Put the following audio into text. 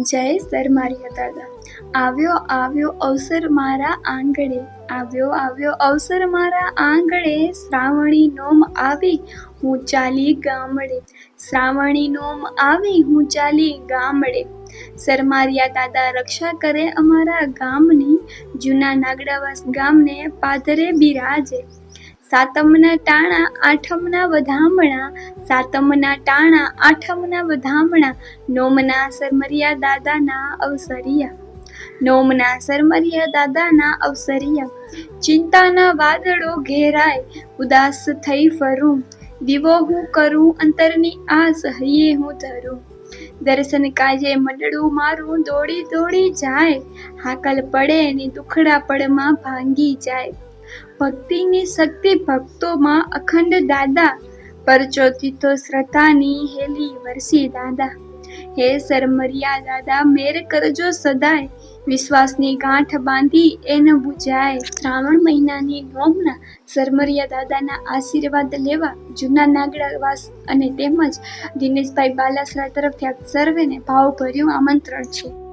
જય સર મારી દાદા આવ્યો આવ્યો અવસર મારા આંગણે. આવ્યો આવ્યો અવસર મારા આંગણે. શ્રાવણી નોમ આવી, હું ચાલી ગામડે. શ્રાવણી નોમ આવી, હું ચાલી ગામડે. સરમારિયા દાદા રક્ષા કરે અમારા ગામની. જૂના નાગડાવાસ ગામને પાદરે બિરાજે. સાતમના ટાણા, આઠમના વધામણા, સાતમના ટાણા, આઠમના વધામણા, નોમના સરમરિયા દાદાના અવસરિયા, નોમના સરમરિયા દાદાના અવસરિયા, ચિંતાના વાદળો ઘેરાય, ઉદાસ થઈ ફરું, દીવો હું કરું, અંતરની આસ હૈયે હું ધરું. દર્શન કાજે મંડળું મારું દોડી દોડી જાય, હાકલ પડે ને દુખડા પડમાં ભાંગી જાય. ભક્તિની શક્તિ ભક્તોમાં અખંડ દાદા. પરચોથી તો શ્રદ્ધાની હેલી વરસી દાદા. હે સરમરિયા દાદા, મેર કરજો સદાય. વિશ્વાસની ગાંઠ બાંધી એને બુજાય. શ્રાવણ મહિનાની નોમના સરમરિયા દાદાના આશીર્વાદ લેવા જૂના નાગડાવાસ અને તેમજ દિનેશભાઈ બાલાસરા તરફથી આપ સર્વેને ભાવભર્યું આમંત્રણ છે.